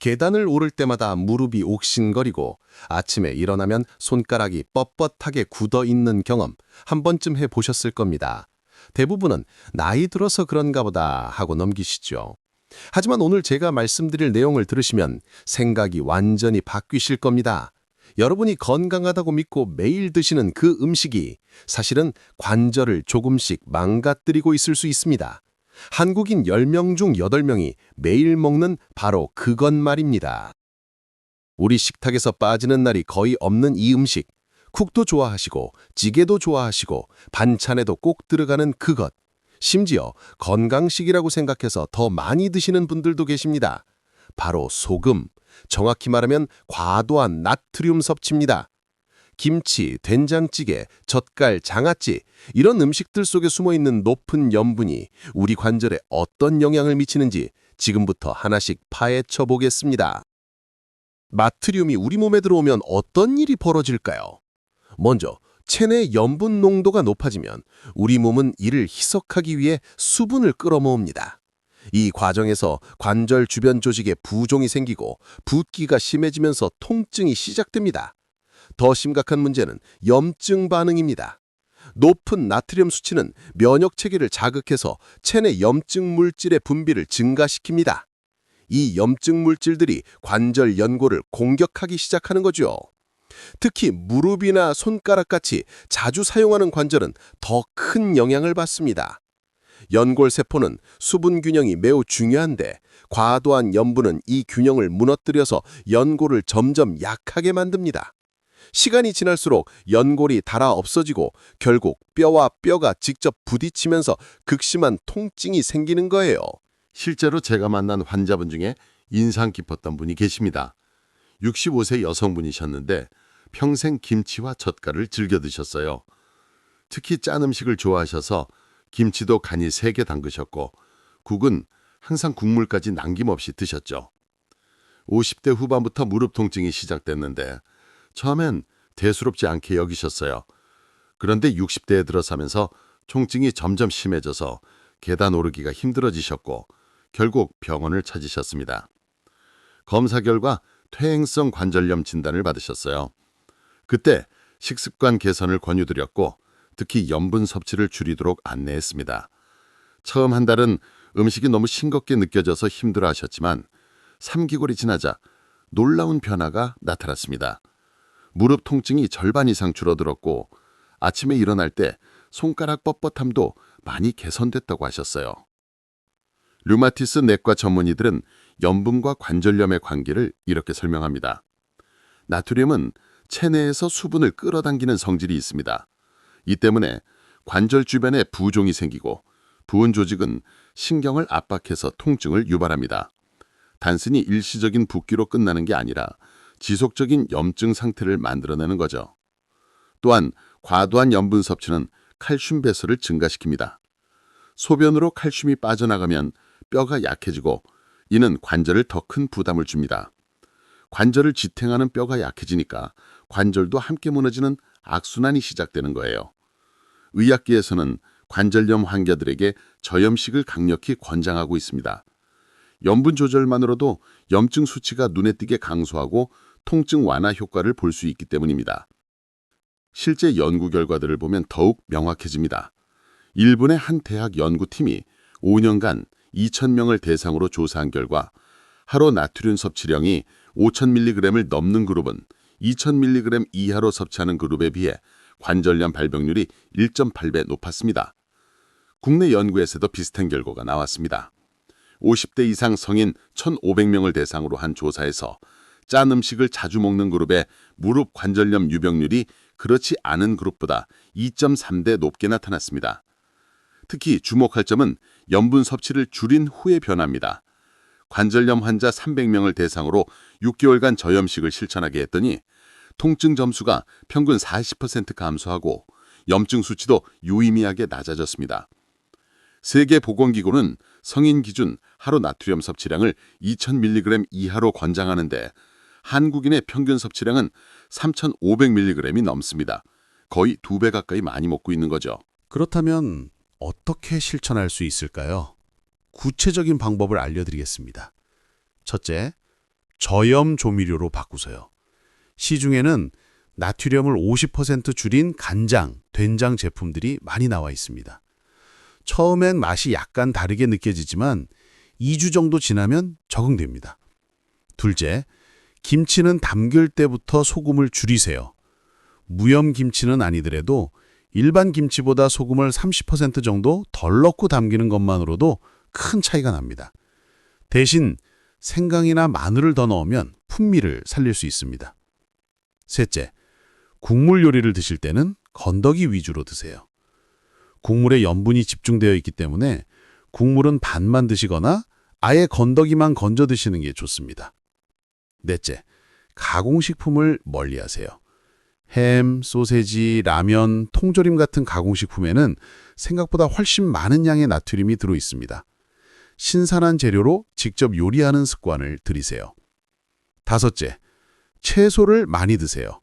계단을 오를 때마다 무릎이 옥신거리고 아침에 일어나면 손가락이 뻣뻣하게 굳어 있는 경험 한 번쯤 해 보셨을 겁니다. 대부분은 나이 들어서 그런가 보다 하고 넘기시죠. 하지만 오늘 제가 말씀드릴 내용을 들으시면 생각이 완전히 바뀌실 겁니다. 여러분이 건강하다고 믿고 매일 드시는 그 음식이 사실은 관절을 조금씩 망가뜨리고 있을 수 있습니다. 한국인 10명 중 8명이 매일 먹는 바로 그것 말입니다. 우리 식탁에서 빠지는 날이 거의 없는 이 음식. 쿡도 좋아하시고 찌개도 좋아하시고 반찬에도 꼭 들어가는 그것. 심지어 건강식이라고 생각해서 더 많이 드시는 분들도 계십니다. 바로 소금, 정확히 말하면 과도한 나트륨 섭취입니다. 김치, 된장찌개, 젓갈, 장아찌 이런 음식들 속에 숨어 있는 높은 염분이 우리 관절에 어떤 영향을 미치는지 지금부터 하나씩 파헤쳐 보겠습니다. 나트륨이 우리 몸에 들어오면 어떤 일이 벌어질까요? 먼저 체내 염분 농도가 높아지면 우리 몸은 이를 희석하기 위해 수분을 끌어모읍니다. 이 과정에서 관절 주변 조직에 부종이 생기고 붓기가 심해지면서 통증이 시작됩니다. 더 심각한 문제는 염증 반응입니다. 높은 나트륨 수치는 면역 체계를 자극해서 체내 염증 물질의 분비를 증가시킵니다. 이 염증 물질들이 관절 연골을 공격하기 시작하는 거죠. 특히 무릎이나 손가락 같이 자주 사용하는 관절은 더 큰 영향을 받습니다. 연골 세포는 수분 균형이 매우 중요한데 과도한 염분은 이 균형을 무너뜨려서 연골을 점점 약하게 만듭니다. 시간이 지날수록 연골이 닳아 없어지고 결국 뼈와 뼈가 직접 부딪히면서 극심한 통증이 생기는 거예요. 실제로 제가 만난 환자분 중에 인상 깊었던 분이 계십니다. 65세 여성분이셨는데 평생 김치와 젓갈을 즐겨 드셨어요. 특히 짠 음식을 좋아하셔서 김치도 간이 세게 담그셨고 국은 항상 국물까지 남김없이 드셨죠. 50대 후반부터 무릎 통증이 시작됐는데 처음엔 대수롭지 않게 여기셨어요. 그런데 60대에 들어서면서 통증이 점점 심해져서 계단 오르기가 힘들어지셨고 결국 병원을 찾으셨습니다. 검사 결과 퇴행성 관절염 진단을 받으셨어요. 그때 식습관 개선을 권유드렸고 특히 염분 섭취를 줄이도록 안내했습니다. 처음 한 달은 음식이 너무 싱겁게 느껴져서 힘들어하셨지만 3개월이 지나자 놀라운 변화가 나타났습니다. 무릎 통증이 절반 이상 줄어들었고 아침에 일어날 때 손가락 뻣뻣함도 많이 개선됐다고 하셨어요. 류마티스 내과 전문의들은 염분과 관절염의 관계를 이렇게 설명합니다. 나트륨은 체내에서 수분을 끌어당기는 성질이 있습니다. 이 때문에 관절 주변에 부종이 생기고 부은 조직은 신경을 압박해서 통증을 유발합니다. 단순히 일시적인 붓기로 끝나는 게 아니라 지속적인 염증 상태를 만들어내는 거죠. 또한 과도한 염분 섭취는 칼슘 배설을 증가시킵니다. 소변으로 칼슘이 빠져나가면 뼈가 약해지고 이는 관절을 더 큰 부담을 줍니다. 관절을 지탱하는 뼈가 약해지니까 관절도 함께 무너지는 악순환이 시작되는 거예요. 의학계에서는 관절염 환자들에게 저염식을 강력히 권장하고 있습니다. 염분 조절만으로도 염증 수치가 눈에 띄게 강소하고 통증 완화 효과를 볼 수 있기 때문입니다. 실제 연구 결과들을 보면 더욱 명확해집니다. 일본의 한 대학 연구팀이 5년간 2,000명을 대상으로 조사한 결과 하루 나트륨 섭취량이 5,000mg을 넘는 그룹은 2,000mg 이하로 섭취하는 그룹에 비해 관절염 발병률이 1.8배 높았습니다. 국내 연구에서도 비슷한 결과가 나왔습니다. 50대 이상 성인 1,500명을 대상으로 한 조사에서 짠 음식을 자주 먹는 그룹의 무릎 관절염 유병률이 그렇지 않은 그룹보다 2.3대 높게 나타났습니다. 특히 주목할 점은 염분 섭취를 줄인 후의 변화입니다. 관절염 환자 300명을 대상으로 6개월간 저염식을 실천하게 했더니 통증 점수가 평균 40% 감소하고 염증 수치도 유의미하게 낮아졌습니다. 세계보건기구는 성인 기준 하루 나트륨 섭취량을 2000mg 이하로 권장하는데 한국인의 평균 섭취량은 3500mg이 넘습니다. 거의 두 배 가까이 많이 먹고 있는 거죠. 그렇다면 어떻게 실천할 수 있을까요? 구체적인 방법을 알려드리겠습니다. 첫째, 저염 조미료로 바꾸세요. 시중에는 나트륨을 50% 줄인 간장, 된장 제품들이 많이 나와 있습니다. 처음엔 맛이 약간 다르게 느껴지지만 2주 정도 지나면 적응됩니다. 둘째, 김치는 담글 때부터 소금을 줄이세요. 무염 김치는 아니더라도 일반 김치보다 소금을 30% 정도 덜 넣고 담기는 것만으로도 큰 차이가 납니다. 대신 생강이나 마늘을 더 넣으면 풍미를 살릴 수 있습니다. 셋째, 국물 요리를 드실 때는 건더기 위주로 드세요. 국물에 염분이 집중되어 있기 때문에 국물은 반만 드시거나 아예 건더기만 건져 드시는 게 좋습니다. 넷째, 가공식품을 멀리하세요. 햄, 소세지, 라면, 통조림 같은 가공식품에는 생각보다 훨씬 많은 양의 나트륨이 들어 있습니다. 신선한 재료로 직접 요리하는 습관을 들이세요. 다섯째, 채소를 많이 드세요.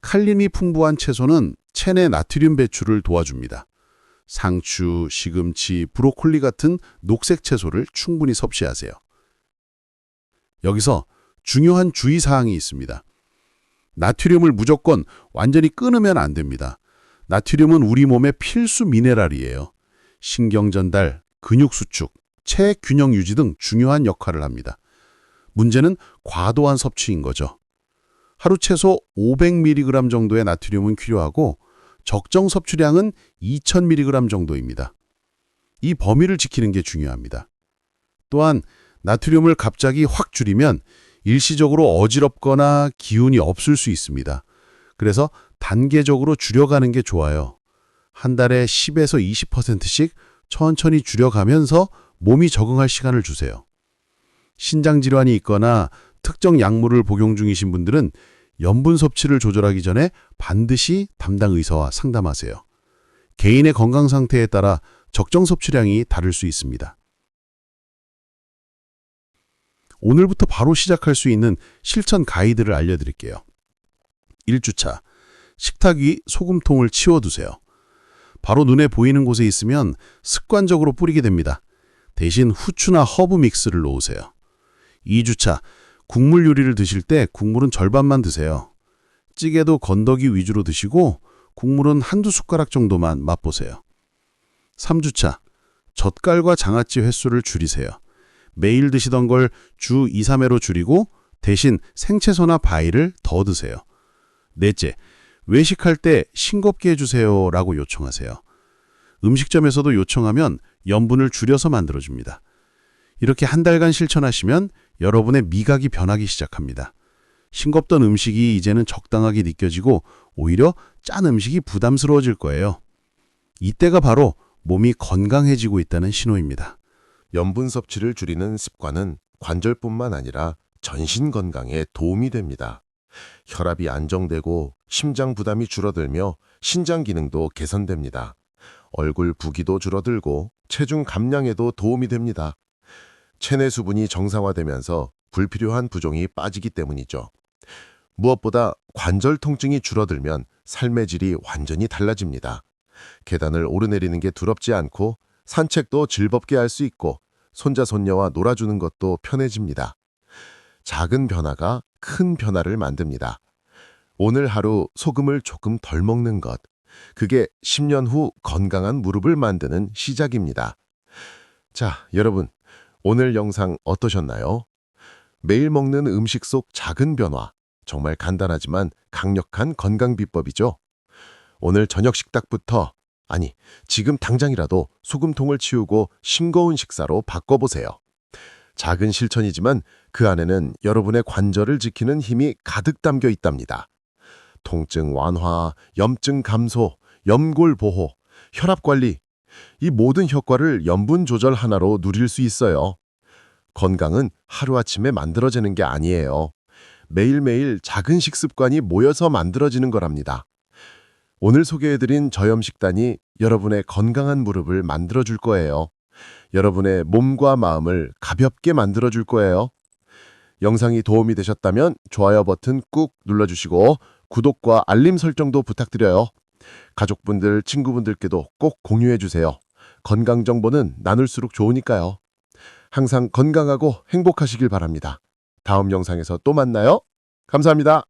칼륨이 풍부한 채소는 체내 나트륨 배출을 도와줍니다. 상추, 시금치, 브로콜리 같은 녹색 채소를 충분히 섭취하세요. 여기서 중요한 주의사항이 있습니다. 나트륨을 무조건 완전히 끊으면 안 됩니다. 나트륨은 우리 몸의 필수 미네랄이에요. 신경 전달, 근육 수축, 체액 균형 유지 등 중요한 역할을 합니다. 문제는 과도한 섭취인 거죠. 하루 최소 500mg 정도의 나트륨은 필요하고 적정 섭취량은 2000mg 정도입니다. 이 범위를 지키는 게 중요합니다. 또한 나트륨을 갑자기 확 줄이면 일시적으로 어지럽거나 기운이 없을 수 있습니다. 그래서 단계적으로 줄여가는 게 좋아요. 한 달에 10에서 20%씩 천천히 줄여가면서 몸이 적응할 시간을 주세요. 신장 질환이 있거나 특정 약물을 복용 중이신 분들은 염분 섭취를 조절하기 전에 반드시 담당 의사와 상담하세요. 개인의 건강 상태에 따라 적정 섭취량이 다를 수 있습니다. 오늘부터 바로 시작할 수 있는 실천 가이드를 알려드릴게요. 1주차, 식탁 위 소금통을 치워두세요. 바로 눈에 보이는 곳에 있으면 습관적으로 뿌리게 됩니다. 대신 후추나 허브 믹스를 놓으세요. 2주차, 국물 요리를 드실 때 국물은 절반만 드세요. 찌개도 건더기 위주로 드시고 국물은 한두 숟가락 정도만 맛보세요. 3주차, 젓갈과 장아찌 횟수를 줄이세요. 매일 드시던 걸 주 2, 3회로 줄이고 대신 생채소나 바이를 더 드세요. 넷째, 외식할 때 싱겁게 해주세요 라고 요청하세요. 음식점에서도 요청하면 염분을 줄여서 만들어줍니다. 이렇게 한 달간 실천하시면 여러분의 미각이 변하기 시작합니다. 싱겁던 음식이 이제는 적당하게 느껴지고 오히려 짠 음식이 부담스러워질 거예요. 이때가 바로 몸이 건강해지고 있다는 신호입니다. 염분 섭취를 줄이는 습관은 관절뿐만 아니라 전신 건강에 도움이 됩니다. 혈압이 안정되고 심장 부담이 줄어들며 신장 기능도 개선됩니다. 얼굴 부기도 줄어들고 체중 감량에도 도움이 됩니다. 체내 수분이 정상화되면서 불필요한 부종이 빠지기 때문이죠. 무엇보다 관절 통증이 줄어들면 삶의 질이 완전히 달라집니다. 계단을 오르내리는 게 두렵지 않고 산책도 즐겁게 할 수 있고 손자 손녀와 놀아주는 것도 편해집니다. 작은 변화가 큰 변화를 만듭니다. 오늘 하루 소금을 조금 덜 먹는 것. 그게 10년 후 건강한 무릎을 만드는 시작입니다. 자, 여러분. 오늘 영상 어떠셨나요? 매일 먹는 음식 속 작은 변화. 정말 간단하지만 강력한 건강 비법이죠. 오늘 저녁 식탁부터 아니, 지금 당장이라도 소금통을 치우고 싱거운 식사로 바꿔보세요. 작은 실천이지만 그 안에는 여러분의 관절을 지키는 힘이 가득 담겨 있답니다. 통증 완화, 염증 감소, 염골 보호, 혈압 관리, 이 모든 효과를 염분 조절 하나로 누릴 수 있어요. 건강은 하루아침에 만들어지는 게 아니에요. 매일매일 작은 식습관이 모여서 만들어지는 거랍니다. 오늘 소개해드린 저염식단이 여러분의 건강한 무릎을 만들어줄 거예요. 여러분의 몸과 마음을 가볍게 만들어줄 거예요. 영상이 도움이 되셨다면 좋아요 버튼 꾹 눌러주시고 구독과 알림 설정도 부탁드려요. 가족분들, 친구분들께도 꼭 공유해주세요. 건강 정보는 나눌수록 좋으니까요. 항상 건강하고 행복하시길 바랍니다. 다음 영상에서 또 만나요. 감사합니다.